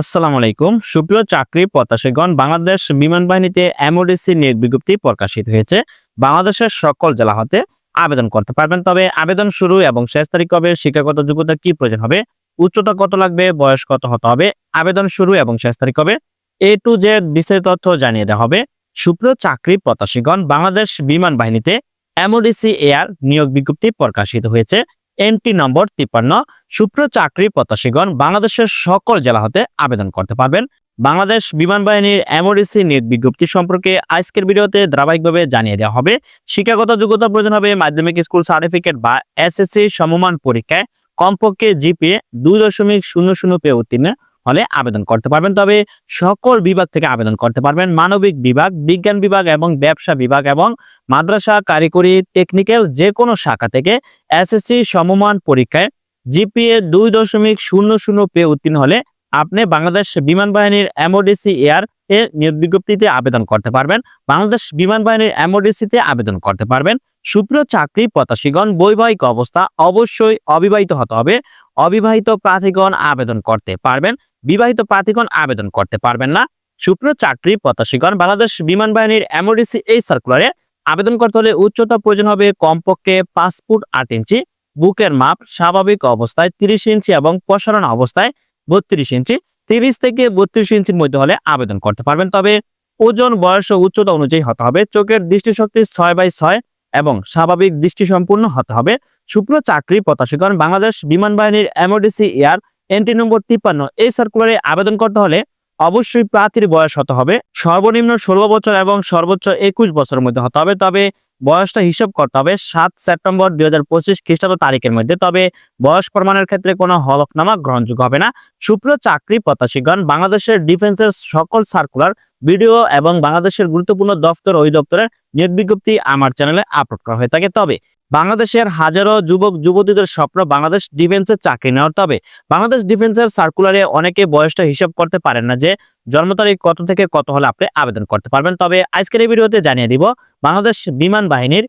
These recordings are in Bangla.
আসসালামু আলাইকুম। সুপ্রিয় চাকরি প্রত্যাশীগণ, বাংলাদেশ বিমান বাহিনীতে এমওডিসি নিয়োগ বিজ্ঞপ্তি প্রকাশিত হয়েছে। বাংলাদেশের সকল জেলা হতে আবেদন করতে পারবেন, তবে আবেদন শুরু এবং শেষ তারিখ কবে, শিক্ষাগত যোগ্যতা কি প্রয়োজন হবে, উচ্চতা কত লাগবে, বয়স কত হতে হবে, আবেদন শুরু এবং শেষ তারিখ কবে, এ টু জেড বিস্তারিত তথ্য জানিয়ে দেওয়া হবে। সুপ্রিয় চাকরি প্রত্যাশীগণ, বাংলাদেশ বিমান বাহিনীতে এমওডিসি এয়ার নিয়োগ বিজ্ঞপ্তি প্রকাশিত হয়েছে। এনটি নম্বর তিপ্পান্ন সূত্র চাকরি প্রত্যাশীগণ বাংলাদেশের সকল জেলা হতে আবেদন করতে পারবেন। বাংলাদেশ বিমান বাহিনীর এমওডিসি নিয়োগ বিজ্ঞপ্তি সম্পর্কে আজকের ভিডিওতে ধারাবাহিকভাবে জানিয়ে দেওয়া হবে। শিক্ষাগত যোগ্যতা প্রয়োজন হবে মাধ্যমিক স্কুল সার্টিফিকেট বা এসএসসি সমমান পরীক্ষায়। কমপক্ষে জিপিএ দুই দশমিক শূন্য শূন্য পেয়ে উত্তীর্ণ। হলে আবেদন করতে পারবেন। তবে সকল বিভাগ থেকে আবেদন করতে পারবেন। মানবিক বিভাগ, বিজ্ঞান বিভাগ এবং ব্যবসা বিভাগ এবং মাদ্রাসা, কারিগরি টেকনিক্যাল যে কোনো শাখা থেকে এসএসসি সমমান পরীক্ষায় জিপিএ দুই দশমিক শূন্য শূন্য পেয়ে উত্তীর্ণ হলে আপনি বাংলাদেশ বিমান বাহিনীর এমওডিসি এয়ার এর নিয়োগ বিজ্ঞপ্তিতে আবেদন করতে পারবেন। বাংলাদেশ বিমান বাহিনীর এমওডিসিতে আবেদন করতে পারবেন। সুপ্রিয় চাকরি প্রত্যাশীগণ, বৈবাহিক অবস্থা অবশ্যই অবিবাহিত হতে হবে। অবিবাহিত প্রার্থীগণ আবেদন করতে পারবেন। বিবাহিত প্রার্থীগণ আবেদন করতে পারবেন না। সুপ্রিয় চাকরি প্রত্যাশীগণ, বাংলাদেশ বিমান বাহিনীর এমওডিসি এই সার্কুলারে আবেদন করতে হলে উচ্চতা প্রয়োজন হবে কমপক্ষে পাঁচ ফুট আট ইঞ্চি, বুকের মাপ স্বাভাবিক অবস্থায় তিরিশ ইঞ্চি এবং প্রসারণ অবস্থায় বত্রিশ ইঞ্চি। তিরিশ থেকে বত্রিশ ইঞ্চির মধ্যে হলে আবেদন করতে পারবেন, তবে ওজন, বয়স ও উচ্চতা অনুযায়ী হতে হবে। চোখের দৃষ্টিশক্তি ছয় বাই ছয় এবং স্বাভাবিক দৃষ্টি সম্পূর্ণ হতে হবে। সুপ্রিয় চাকরি প্রত্যাশীগণ, বাংলাদেশ বিমান বাহিনীর এমওডিসি এয়ার এন্ট্রি নম্বর তিপ্পান্ন, এই সার্কুলারে আবেদন করতে হলে অবশ্যই প্রার্থীর বয়স হতে হবে। সর্বনিম্ন ষোলো বছর এবং সর্বোচ্চ একুশ বছরের মধ্যে হতে হবে। তবে বয়সটা হিসাব করতে হবে, সাত সেপ্টেম্বর দুই হাজার পঁচিশ খ্রিস্টাব্দ তারিখের মধ্যে। তবে বয়স প্রমাণের ক্ষেত্রে কোনো হলফনামা গ্রহণযোগ্য হবে না। সুপ্রিয় চাকরি প্রত্যাশীগণ, বাংলাদেশের ডিফেন্সের সকল সার্কুলার ভিডিও এবং বাংলাদেশের গুরুত্বপূর্ণ দপ্তর ওই দপ্তরের নিয়োগ বিজ্ঞপ্তি আমার চ্যানেলে আপলোড করা হয়ে থাকে। তবে বাংলাদেশের হাজারো যুবক, যুবতীদের স্বপ্ন বাংলাদেশ ডিফেন্সের চাকরি নেওয়ার। তবে বাংলাদেশ ডিফেন্সের সার্কুলারে অনেকে বয়সটা হিসাব করতে পারেন না যে জন্ম তারিখ কত থেকে কত হলে আপনি আবেদন করতে পারবেন। তবে আজকের এই ভিডিওতে জানিয়ে দিব, বাংলাদেশ বিমান বাহিনীর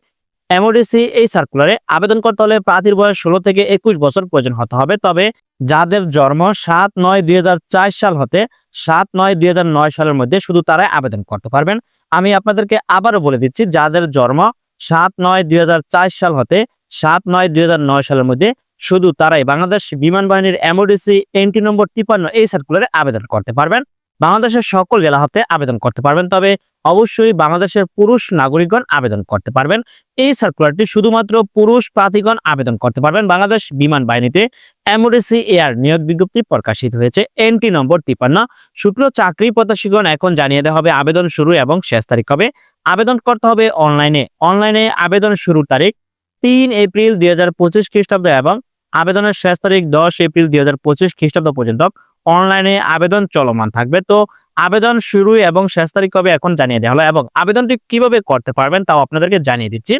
এমওডিসি এই সার্কুলারে আবেদন করতে হলে প্রার্থীর বয়স ষোলো থেকে একুশ বছর প্রয়োজন হতে হবে। তবে যাদের জন্ম সাত নয় দুই সাল হতে সাত নয় দুই সালের মধ্যে শুধু তারাই আবেদন করতে পারবেন। আমি আপনাদেরকে আবারও বলে দিচ্ছি, যাদের জন্ম সাত নয় দুই সাল হতে সাত নয় দুই সালের মধ্যে শুধু তারাই বাংলাদেশ বিমান বাহিনীর এমওডিসি এন্ট্রি নম্বর তিপ্পান্ন এই সার্কুলারে আবেদন করতে পারবেন। বাংলাদেশের সকল জেলা হতে আবেদন করতে পারবেন। তবে অবশ্যই বাংলাদেশের পুরুষ নাগরিকগণ আবেদন করতে পারবেন। এই সার্কুলারটি শুধুমাত্র পুরুষ প্রার্থীগণ আবেদন করতে পারবেন। বাংলাদেশ বিমান বাহিনীতে এমওডিসি এয়ার নিয়োগ বিজ্ঞপ্তি প্রকাশিত হয়েছে। এনটি নম্বর তিপ্পান্ন শুক্র চাকরি প্রত্যাশীগণ এখন জানিয়ে দেওয়া হবে আবেদন শুরু এবং শেষ তারিখ হবে আবেদন করতে হবে অনলাইনে। অনলাইনে আবেদন শুরুর তারিখ তিন এপ্রিল দুই হাজার পঁচিশ খ্রিস্টাব্দ এবং আবেদনের শেষ তারিখ দশ এপ্রিল দুই হাজার পঁচিশ খ্রিস্টাব্দ পর্যন্ত। অনলাইনে আবেদন চলমান থাকবে। তো আবেদন শুরু এবং শেষ তারিখ কবে এখন জানিয়ে দেওয়া হলো এবং আবেদনটি কীভাবে করতে পারবেন তাও আপনাদেরকে জানিয়ে দিচ্ছি।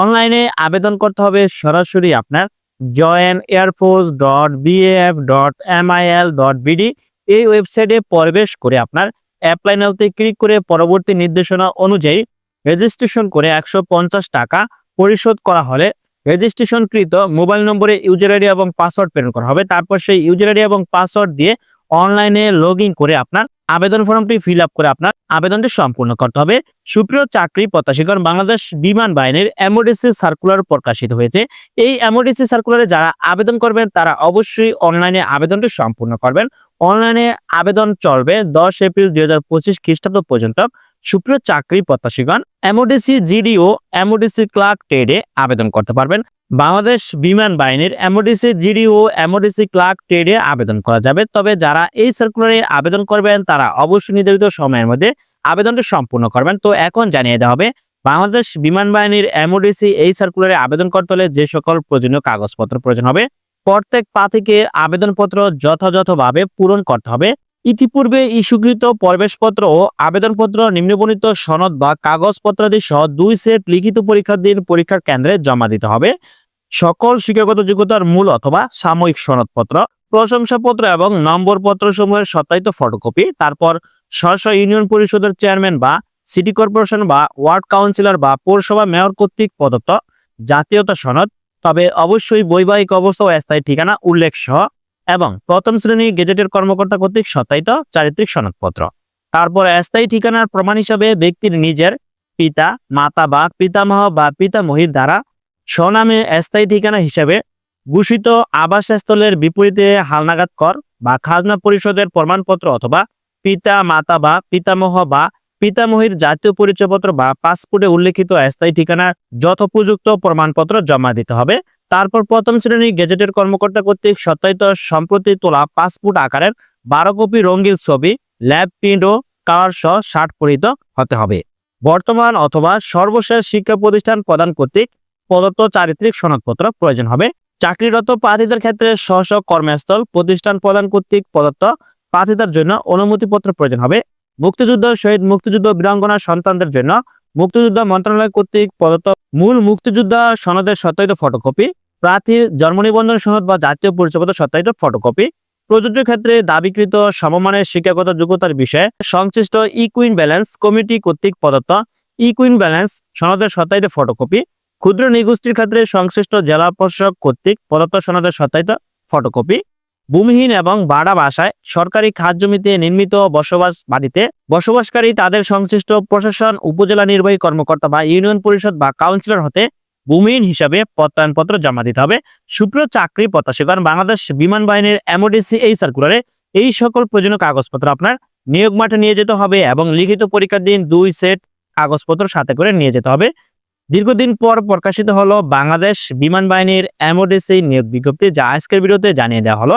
অনলাইনে আবেদন করতে হবে সরাসরি আপনার join air force dot B F dot M I L dot B D এই ওয়েবসাইটে প্রবেশ করে আপনার অ্যাপ্লাই নাওতে ক্লিক করে পরবর্তী নির্দেশনা অনুযায়ী রেজিস্ট্রেশন করে একশো পঞ্চাশ টাকা পরিশোধ করা হলে রেজিস্ট্রেশনকৃত মোবাইল নম্বরে ইউজার আইডি এবং পাসওয়ার্ড প্রেরণ করা হবে। তারপর সেই ইউজার আইডি এবং পাসওয়ার্ড দিয়ে অনলাইনে লগ করে আপনার আবেদন ফর্মটি ফিল আপ করে আপনার আবেদনটি সম্পূর্ণ করতে হবে। সুপ্রিয় চাকরি প্রত্যাশীগণ, বাংলাদেশ বিমান বাহিনীর এমওডিসি সার্কুলার প্রকাশিত হয়েছে। এই এমওডিসি সার্কুলারে যারা আবেদন করবেন, তারা অবশ্যই অনলাইনে আবেদনটি সম্পূর্ণ করবেন। অনলাইনে আবেদন চলবে দশ এপ্রিল দুই হাজার পঁচিশ খ্রিস্টাব্দ পর্যন্ত। সুপ্রিয় চাকরি প্রত্যাশীগণ এমওডিসি জিডিও এমওডিসি ক্লার্ক ট্রেডে আবেদন করতে পারবেন। বাংলাদেশ বিমান বাহিনীর এমওডিসি জিডিও এমওডিসি ক্লার্ক ট্রেডে আবেদন করা যাবে। তবে যারা এই সার্কুলারে আবেদন করবেন, তারা অবশ্যই নির্ধারিত সময়ের মধ্যে আবেদনটি সম্পূর্ণ করবেন। তো এখন জানিয়ে দেওয়া হবে, বাংলাদেশ বিমান বাহিনীর এমওডিসি এই সার্কুলারে আবেদন করতে হলে যে সকল প্রয়োজনীয় কাগজপত্র প্রয়োজন হবে, প্রত্যেক প্রার্থীকে আবেদনপত্র যথাযথভাবে পূরণ করতে হবে। ইতিপূর্বে ইস্যুকৃত প্রবেশপত্র ও আবেদনপত্র নিম্নবর্ণিত সনদ বা কাগজপত্রাদি সহ দুই সেট লিখিত পরীক্ষার দিন পরীক্ষার কেন্দ্রে জমা দিতে হবে। সকল শিক্ষাগত যোগ্যতার মূল অথবা সাময়িক সনদপত্র, প্রশংসাপত্র এবং নম্বরপত্র সমূহের সত্যায়িত ফটোকপি, তারপর স্ব ইউনিয়ন পরিষদের চেয়ারম্যান বা সিটি কর্পোরেশন বা ওয়ার্ড কাউন্সিলর বা পৌরসভা মেয়র কর্তৃক প্রদত্ত জাতীয়তা সনদ, তবে অবশ্যই বৈবাহিক অবস্থা ও স্থায়ী ঠিকানা উল্লেখ সহ এবং প্রথম শ্রেণি গেজেটের কর্মকর্তা কর্তৃক সত্যায়িত চারিত্রিক সনদপত্র। তারপর স্থায়ী ঠিকানার প্রমাণ হিসাবে ব্যক্তির নিজের পিতা, মাতা বা পিতামহ বা পিতামহীর দ্বারা স্বনামে স্থায়ী ঠিকানা হিসাবে ঘোষিত আবাসস্থলের বিপরীতে হালনাগাদ কর বা খাজনা পরিষদের প্রমাণপত্র অথবা পিতা, মাতা বা পিতামহ বা পিতামহীর জাতীয় পরিচয়পত্র বা পাসপোর্টে উল্লেখিত স্থায়ী ঠিকানার যথোপযুক্ত প্রমাণপত্র জমা দিতে হবে। তারপর প্রথম শ্রেণির গেজেটের কর্মকর্তা কর্তৃক সত্যায়িত সম্প্রতি তোলা পাসপোর্ট আকারের বারো কপি রঙিন ছবি, ল্যাব প্রিন্ট ও কালার সহ শার্ট পরিহিত হতে হবে। বর্তমান অথবা সর্বশেষ শিক্ষা প্রতিষ্ঠান প্রদান কর্তৃক প্রদত্ত চারিত্রিক সনদপত্র প্রয়োজন হবে। চাকরিরত প্রার্থীদের ক্ষেত্রে স্ব কর্মস্থল প্রতিষ্ঠান প্রদান কর্তৃক প্রদত্ত প্রার্থীদের জন্য অনুমতিপত্র প্রয়োজন হবে। মুক্তিযুদ্ধ, শহীদ মুক্তিযুদ্ধ, বীরাঙ্গনা সন্তানদের জন্য মুক্তিযুদ্ধ মন্ত্রণালয় কর্তৃক প্রদত্ত মূল মুক্তিযোদ্ধা সনদের সত্যায়িত ফটোকপি প্রার্থীর জন্ম নিবন্ধন সনদ বা জাতীয় পরিচয়পত্র সত্যায়িত ফটোকপি প্রযোজ্য ক্ষেত্রে দাবিকৃত সমমানের শিক্ষাগত যোগ্যতার বিষয়ে সংশ্লিষ্ট ইকুইন ব্যালেন্স কমিটি কর্তৃক প্রদত্ত ইকুইন ব্যালেন্স সনদের সত্যায়িত ফটোকপি ক্ষুদ্র নিগোষ্ঠীর ক্ষেত্রে সংশ্লিষ্ট জেলা প্রশাসক কর্তৃক প্রদত্ত সনদের সত্যায়িত ফটোকপি ভূমিহীন এবং বাড়া বাসায় সরকারি খাস জমিতে নির্মিত বসবাস বাড়িতে বসবাসকারী তাদের সংশ্লিষ্ট প্রশাসন, উপজেলা নির্বাহী কর্মকর্তা বা ইউনিয়ন পরিষদ বা কাউন্সিলর হতে ভূমিহীন হিসাবে প্রত্যয়নপত্র জমা দিতে হবে। সুপ্রিয় চাকরি প্রত্যাশীগণ বাংলাদেশ বিমান বাহিনীর এমওডিসি এই সার্কুলারে এই সকল প্রয়োজনীয় কাগজপত্র আপনার নিয়োগ মাঠে নিয়ে যেতে হবে এবং লিখিত পরীক্ষার দিন দুই সেট কাগজপত্র সাথে করে নিয়ে যেতে হবে। দীর্ঘদিন পর প্রকাশিত হলো বাংলাদেশ বিমান বাহিনীর এমওডিসি নিয়োগ বিজ্ঞপ্তি, যা আজকের ভিডিওতে জানিয়ে দেওয়া হলো।